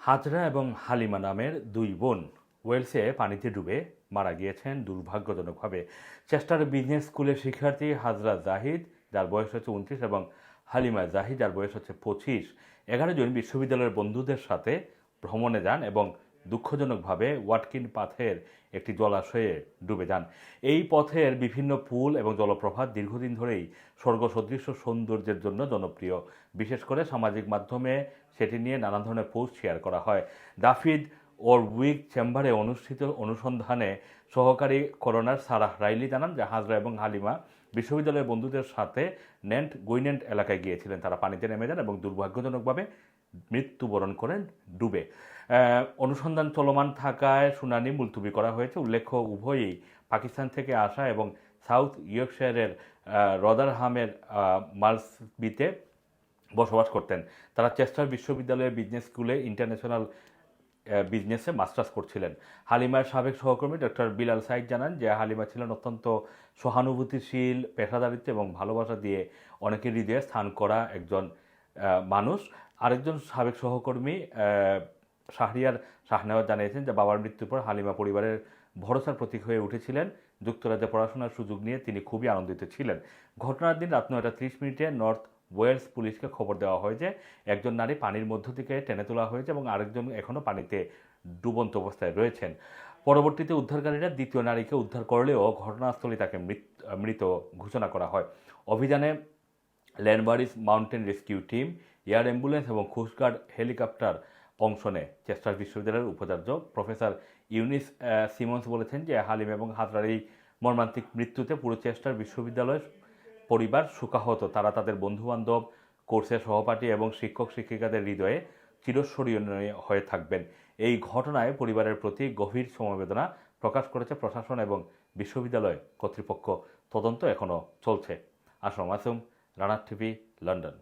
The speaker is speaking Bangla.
হাজরা এবং হালিমা নামের দুই বোন ওয়েলসে পানিতে ডুবে মারা গিয়েছেন দুর্ভাগ্যজনকভাবে। চেষ্টার বিজনেস স্কুলের শিক্ষার্থী হাজরা জাহিদ, যার বয়স হচ্ছে উনত্রিশ, এবং হালিমা জাহিদ, যার বয়স হচ্ছে পঁচিশ। এগারো জন বিশ্ববিদ্যালয়ের বন্ধুদের সাথে ভ্রমণে যান এবং দুঃখজনকভাবে ওয়াটকিন পাথের একটি জলাশয়ে ডুবে যান। এই পথের বিভিন্ন পুল এবং জলপ্রপাত দীর্ঘদিন ধরেই স্বর্গসদৃশ্য সৌন্দর্যের জন্য জনপ্রিয়। বিশেষ করে সামাজিক মাধ্যমে সেটি নিয়ে নানা ধরনের পোস্ট শেয়ার করা হয়। দাফিদ ওর উইক চেম্বারে অনুষ্ঠিত অনুসন্ধানে সহকারী করোনার সারাহ রাইলি জানান যে হাজরা এবং হালিমা বিশ্ববিদ্যালয়ের বন্ধুদের সাথে নেন্ট গুইনেন্ট এলাকায় গিয়েছিলেন। তারা পানিতে নেমে যান এবং দুর্ভাগ্যজনকভাবে মৃত্যুবরণ করেন ডুবে। অনুসন্ধান চলমান থাকায় শুনানি মুলতুবি করা হয়েছে। উল্লেখ্য, উভয়ই পাকিস্তান থেকে আসা এবং সাউথ ইয়র্কশায়ারের রদারহামের মার্সবিতে বসবাস করতেন। তারা চেস্টার বিশ্ববিদ্যালয়ের বিজনেস স্কুলে ইন্টারন্যাশনাল বিজনেসে মাস্টার্স করছিলেন। হালিমার সাবেক সহকর্মী ডক্টর বিলাল সাইদ জানান যে, হালিমা ছিলেন অত্যন্ত সহানুভূতিশীল, পেশাদারিত্ব এবং ভালোবাসা দিয়ে অনেকের হৃদয়ে স্থান করা একজন মানুষ। আরেকজন সাবেক সহকর্মী শাহরিয়ার শাহনেওয়াজ জানিয়েছেন যে, বাবার মৃত্যুর পর হালিমা পরিবারের ভরসার প্রতীক হয়ে উঠেছিলেন। যুক্তরাজ্যে পড়াশোনার সুযোগ নিয়ে তিনি খুবই আনন্দিত ছিলেন। ঘটনার দিন রাত নয়টা ত্রিশ মিনিটে নর্থ ওয়েলস পুলিশকে খবর দেওয়া হয় যে একজন নারী পানির মধ্য থেকে টেনে তোলা হয়েছে এবং আরেকজন এখনও পানিতে ডুবন্ত অবস্থায় রয়েছেন। পরবর্তীতে উদ্ধারকারীরা দ্বিতীয় নারীকে উদ্ধার করলেও ঘটনাস্থলে তাকে মৃত- ঘোষণা করা হয়। অভিযানে Llanberis mountain rescue team, air ambulance এবং কোস্টগার্ড হেলিকপ্টার অংশ নেয় চেস্টার বিশ্ববিদ্যালয়ের উপাচার্য প্রফেসর ইউনিস সিমন্স বলেছেন যে হালিম এবং হাজরার এই মর্মান্তিক মৃত্যুতে পুরো চেস্টার বিশ্ববিদ্যালয়ের পরিবার সুখাহত তারা তাদের বন্ধুবান্ধব, কোর্সের সহপাঠী এবং শিক্ষক শিক্ষিকাদের হৃদয়ে চিরস্মরণীয় হয়ে থাকবেন। এই ঘটনায় পরিবারের প্রতি গভীর সমবেদনা প্রকাশ করেছে প্রশাসন এবং বিশ্ববিদ্যালয় কর্তৃপক্ষ। তদন্ত এখনও চলছে। আসলাম আসুম রানার টিভি, লন্ডন।